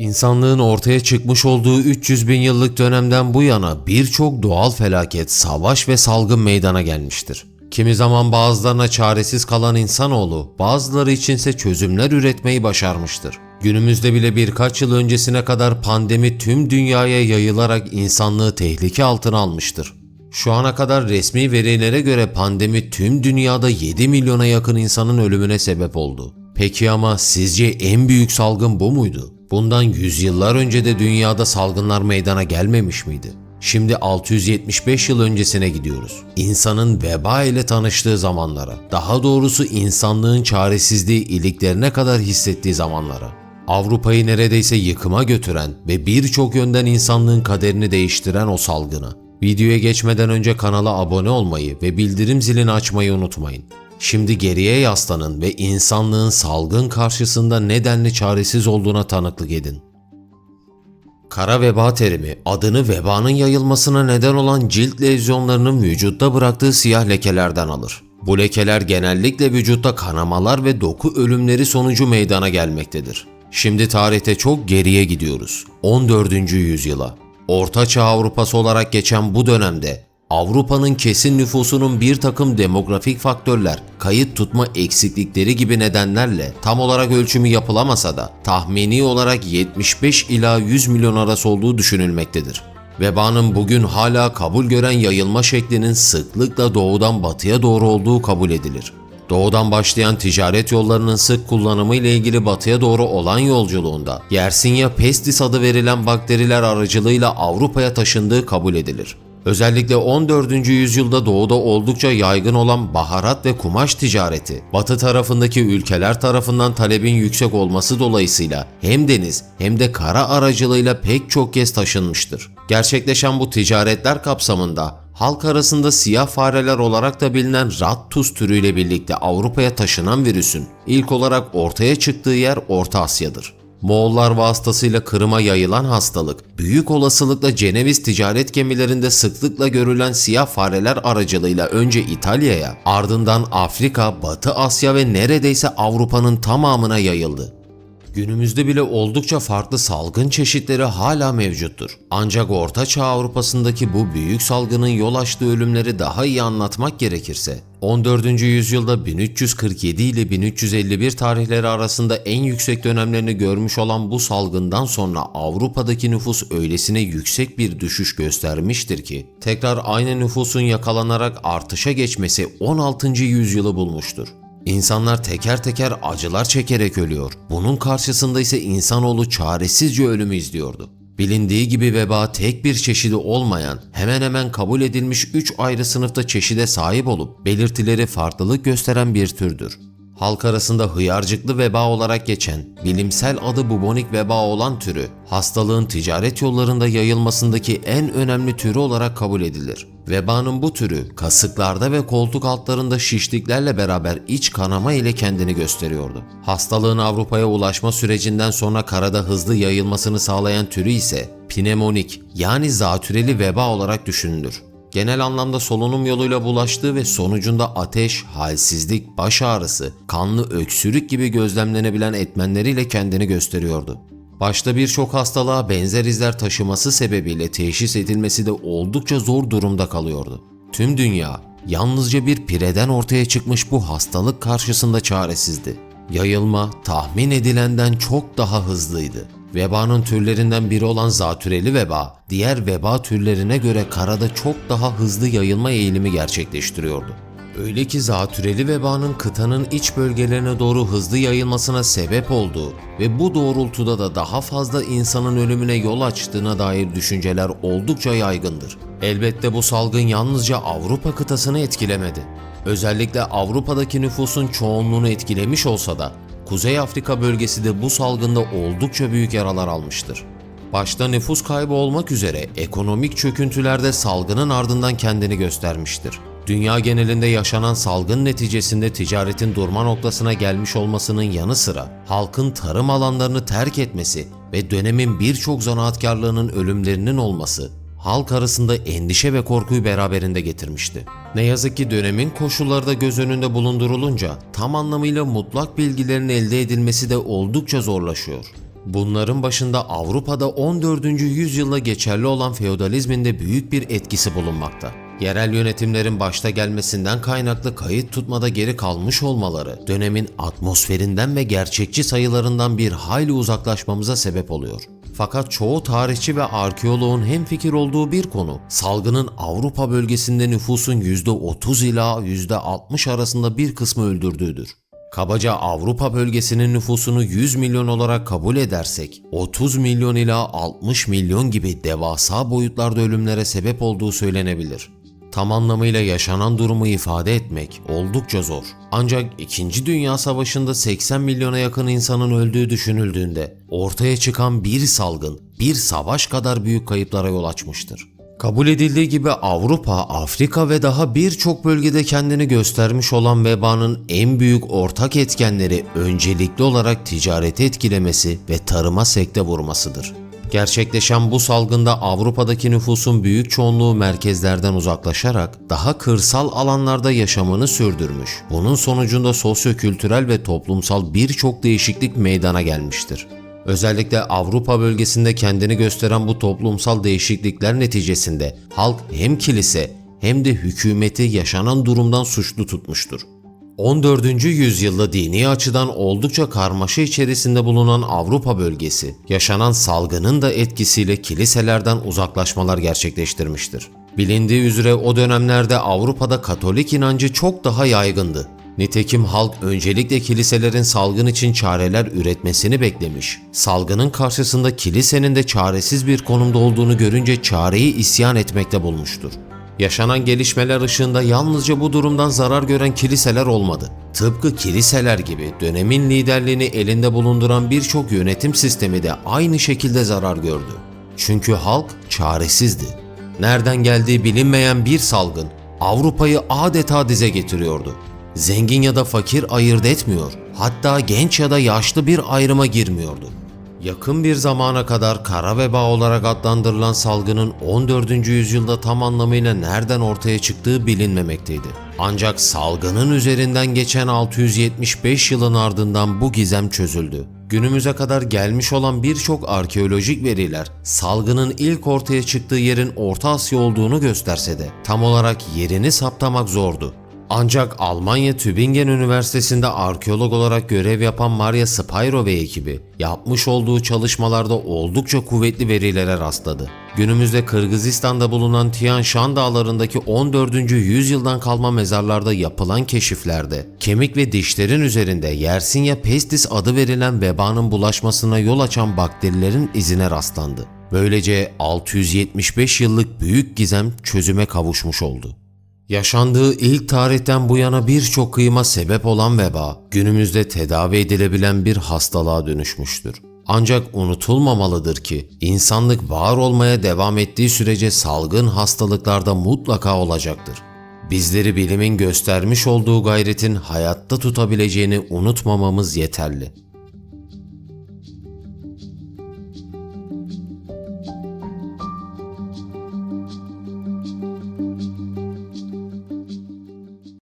İnsanlığın ortaya çıkmış olduğu 300 bin yıllık dönemden bu yana birçok doğal felaket, savaş ve salgın meydana gelmiştir. Kimi zaman bazılarına çaresiz kalan insanoğlu, bazıları içinse çözümler üretmeyi başarmıştır. Günümüzde bile birkaç yıl öncesine kadar pandemi tüm dünyaya yayılarak insanlığı tehlike altına almıştır. Şu ana kadar resmi verilere göre pandemi tüm dünyada 7 milyona yakın insanın ölümüne sebep oldu. Peki ama sizce en büyük salgın bu muydu? Bundan yüzyıllar önce de dünyada salgınlar meydana gelmemiş miydi? Şimdi 675 yıl öncesine gidiyoruz. İnsanın veba ile tanıştığı zamanlara, daha doğrusu insanlığın çaresizliği iliklerine kadar hissettiği zamanlara. Avrupa'yı neredeyse yıkıma götüren ve birçok yönden insanlığın kaderini değiştiren o salgına. Videoya geçmeden önce kanala abone olmayı ve bildirim zilini açmayı unutmayın. Şimdi geriye yaslanın ve insanlığın salgın karşısında nedenli çaresiz olduğuna tanıklık edin. Kara veba terimi adını vebanın yayılmasına neden olan cilt lezyonlarının vücutta bıraktığı siyah lekelerden alır. Bu lekeler genellikle vücutta kanamalar ve doku ölümleri sonucu meydana gelmektedir. Şimdi tarihte çok geriye gidiyoruz. 14. yüzyıla. Orta Çağ Avrupası olarak geçen bu dönemde Avrupa'nın kesin nüfusunun bir takım demografik faktörler, kayıt tutma eksiklikleri gibi nedenlerle tam olarak ölçümü yapılamasa da tahmini olarak 75 ila 100 milyon arası olduğu düşünülmektedir. Vebanın bugün hala kabul gören yayılma şeklinin sıklıkla doğudan batıya doğru olduğu kabul edilir. Doğudan başlayan ticaret yollarının sık kullanımı ile ilgili batıya doğru olan yolculuğunda Yersinia pestis adı verilen bakteriler aracılığıyla Avrupa'ya taşındığı kabul edilir. Özellikle 14. yüzyılda doğuda oldukça yaygın olan baharat ve kumaş ticareti, batı tarafındaki ülkeler tarafından talebin yüksek olması dolayısıyla hem deniz hem de kara aracılığıyla pek çok kez taşınmıştır. Gerçekleşen bu ticaretler kapsamında halk arasında siyah fareler olarak da bilinen Rattus türüyle birlikte Avrupa'ya taşınan virüsün ilk olarak ortaya çıktığı yer Orta Asya'dır. Moğollar vasıtasıyla Kırım'a yayılan hastalık, büyük olasılıkla Ceneviz ticaret gemilerinde sıklıkla görülen siyah fareler aracılığıyla önce İtalya'ya, ardından Afrika, Batı Asya ve neredeyse Avrupa'nın tamamına yayıldı. Günümüzde bile oldukça farklı salgın çeşitleri hala mevcuttur. Ancak Orta Çağ Avrupa'sındaki bu büyük salgının yol açtığı ölümleri daha iyi anlatmak gerekirse, 14. yüzyılda 1347 ile 1351 tarihleri arasında en yüksek dönemlerini görmüş olan bu salgından sonra Avrupa'daki nüfus öylesine yüksek bir düşüş göstermiştir ki, tekrar aynı nüfusun yakalanarak artışa geçmesi 16. yüzyılı bulmuştur. İnsanlar teker teker acılar çekerek ölüyor. Bunun karşısında ise insanoğlu çaresizce ölümü izliyordu. Bilindiği gibi veba tek bir çeşidi olmayan, hemen hemen kabul edilmiş 3 ayrı sınıfta çeşide sahip olup belirtileri farklılık gösteren bir türdür. Halk arasında hıyarcıklı veba olarak geçen, bilimsel adı bubonik veba olan türü, hastalığın ticaret yollarında yayılmasındaki en önemli türü olarak kabul edilir. Vebanın bu türü kasıklarda ve koltuk altlarında şişliklerle beraber iç kanama ile kendini gösteriyordu. Hastalığın Avrupa'ya ulaşma sürecinden sonra karada hızlı yayılmasını sağlayan türü ise pneumonik yani zatürreli veba olarak düşünülür. Genel anlamda solunum yoluyla bulaştığı ve sonucunda ateş, halsizlik, baş ağrısı, kanlı öksürük gibi gözlemlenebilen etmenleriyle kendini gösteriyordu. Başta birçok hastalığa benzer izler taşıması sebebiyle teşhis edilmesi de oldukça zor durumda kalıyordu. Tüm dünya yalnızca bir pireden ortaya çıkmış bu hastalık karşısında çaresizdi. Yayılma tahmin edilenden çok daha hızlıydı. Vebanın türlerinden biri olan zatürreli veba, diğer veba türlerine göre karada çok daha hızlı yayılma eğilimi gerçekleştiriyordu. Öyle ki zatürreli vebanın kıtanın iç bölgelerine doğru hızlı yayılmasına sebep olduğu ve bu doğrultuda da daha fazla insanın ölümüne yol açtığına dair düşünceler oldukça yaygındır. Elbette bu salgın yalnızca Avrupa kıtasını etkilemedi. Özellikle Avrupa'daki nüfusun çoğunluğunu etkilemiş olsa da Kuzey Afrika bölgesi de bu salgında oldukça büyük yaralar almıştır. Başta nüfus kaybı olmak üzere ekonomik çöküntülerde salgının ardından kendini göstermiştir. Dünya genelinde yaşanan salgın neticesinde ticaretin durma noktasına gelmiş olmasının yanı sıra halkın tarım alanlarını terk etmesi ve dönemin birçok zanaatkarlığının ölümlerinin olması halk arasında endişe ve korkuyu beraberinde getirmişti. Ne yazık ki dönemin koşulları da göz önünde bulundurulunca tam anlamıyla mutlak bilgilerin elde edilmesi de oldukça zorlaşıyor. Bunların başında Avrupa'da 14. yüzyılda geçerli olan feodalizmin de büyük bir etkisi bulunmakta. Yerel yönetimlerin başta gelmesinden kaynaklı kayıt tutmada geri kalmış olmaları dönemin atmosferinden ve gerçekçi sayılarından bir hayli uzaklaşmamıza sebep oluyor. Fakat çoğu tarihçi ve arkeoloğun hemfikir olduğu bir konu, salgının Avrupa bölgesinde nüfusun %30 ila %60 arasında bir kısmı öldürdüğüdür. Kabaca Avrupa bölgesinin nüfusunu 100 milyon olarak kabul edersek 30 milyon ila 60 milyon gibi devasa boyutlarda ölümlere sebep olduğu söylenebilir. Tam anlamıyla yaşanan durumu ifade etmek oldukça zor. Ancak 2. Dünya Savaşı'nda 80 milyona yakın insanın öldüğü düşünüldüğünde ortaya çıkan bir salgın bir savaş kadar büyük kayıplara yol açmıştır. Kabul edildiği gibi Avrupa, Afrika ve daha birçok bölgede kendini göstermiş olan vebanın en büyük ortak etkenleri öncelikli olarak ticareti etkilemesi ve tarıma sekte vurmasıdır. Gerçekleşen bu salgında Avrupa'daki nüfusun büyük çoğunluğu merkezlerden uzaklaşarak daha kırsal alanlarda yaşamını sürdürmüş. Bunun sonucunda sosyokültürel ve toplumsal birçok değişiklik meydana gelmiştir. Özellikle Avrupa bölgesinde kendini gösteren bu toplumsal değişiklikler neticesinde halk hem kilise hem de hükümeti yaşanan durumdan suçlu tutmuştur. 14. yüzyılda dini açıdan oldukça karmaşa içerisinde bulunan Avrupa bölgesi, yaşanan salgının da etkisiyle kiliselerden uzaklaşmalar gerçekleştirmiştir. Bilindiği üzere o dönemlerde Avrupa'da Katolik inancı çok daha yaygındı. Nitekim halk öncelikle kiliselerin salgın için çareler üretmesini beklemiş. Salgının karşısında kilisenin de çaresiz bir konumda olduğunu görünce çareyi isyan etmekte bulmuştur. Yaşanan gelişmeler ışığında yalnızca bu durumdan zarar gören kiliseler olmadı. Tıpkı kiliseler gibi dönemin liderliğini elinde bulunduran birçok yönetim sistemi de aynı şekilde zarar gördü. Çünkü halk çaresizdi. Nereden geldiği bilinmeyen bir salgın Avrupa'yı adeta dize getiriyordu. Zengin ya da fakir ayırt etmiyor. Hatta genç ya da yaşlı bir ayrıma girmiyordu. Yakın bir zamana kadar kara veba olarak adlandırılan salgının 14. yüzyılda tam anlamıyla nereden ortaya çıktığı bilinmemekteydi. Ancak salgının üzerinden geçen 675 yılın ardından bu gizem çözüldü. Günümüze kadar gelmiş olan birçok arkeolojik veriler salgının ilk ortaya çıktığı yerin Orta Asya olduğunu gösterse de tam olarak yerini saptamak zordu. Ancak Almanya Tübingen Üniversitesi'nde arkeolog olarak görev yapan Maria Spyro ve ekibi yapmış olduğu çalışmalarda oldukça kuvvetli verilere rastladı. Günümüzde Kırgızistan'da bulunan Tian Shan dağlarındaki 14. yüzyıldan kalma mezarlarda yapılan keşiflerde kemik ve dişlerin üzerinde Yersinia pestis adı verilen vebanın bulaşmasına yol açan bakterilerin izine rastlandı. Böylece 675 yıllık büyük gizem çözüme kavuşmuş oldu. Yaşandığı ilk tarihten bu yana birçok kıyıma sebep olan veba, günümüzde tedavi edilebilen bir hastalığa dönüşmüştür. Ancak unutulmamalıdır ki insanlık var olmaya devam ettiği sürece salgın hastalıklarda mutlaka olacaktır. Bizleri bilimin göstermiş olduğu gayretin hayatta tutabileceğini unutmamamız yeterli.